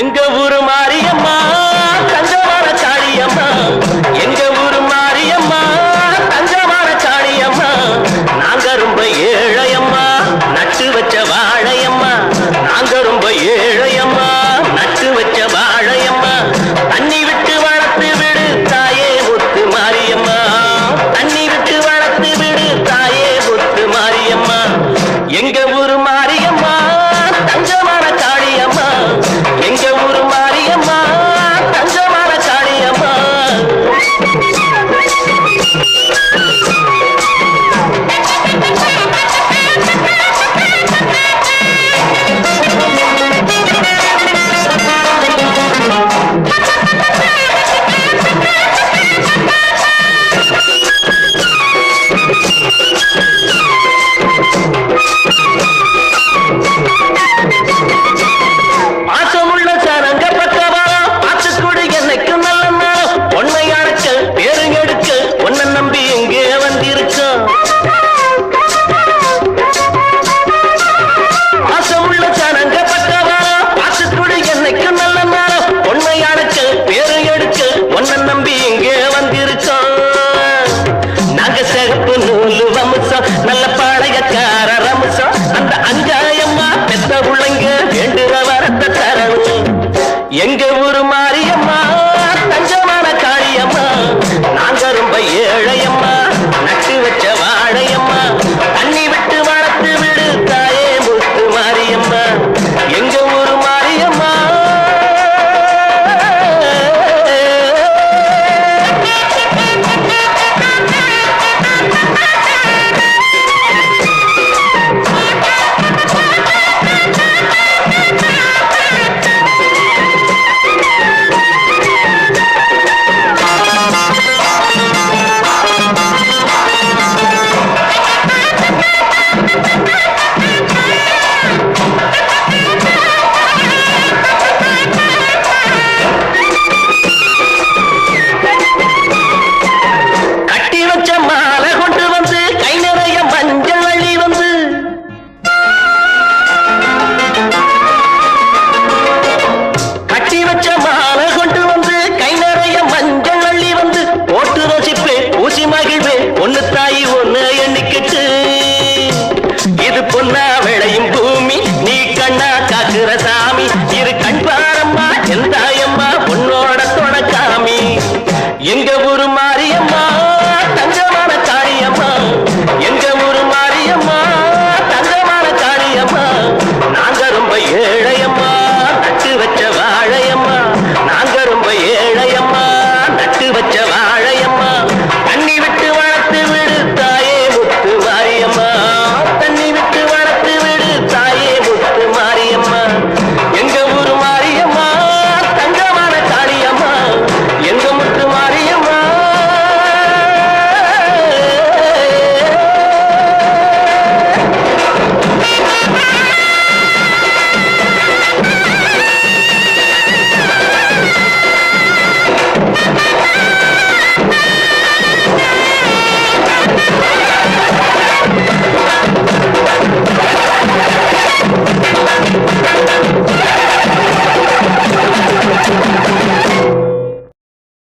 எங்க ஊரு மாரியம்மா? தஞ்சமான சாடியம்மா எங்க ஊரு மாரியம்மா? தஞ்சமான சாடியம்மா நாங்க ரொம்ப ஏழையம்மா. நட்டு வச்ச வாழையம்மா. நாங்க ரொம்ப ஏழையம்மா. நட்டு வச்ச வாழையம்மா. தண்ணி விட்டு வளர்த்து விடு தாயே ஒத்து மாரியம்மா. தண்ணி விட்டு வளர்த்து விடு தாயே ஒத்து மாரியம்மா. எங்க ஊரு 哎呀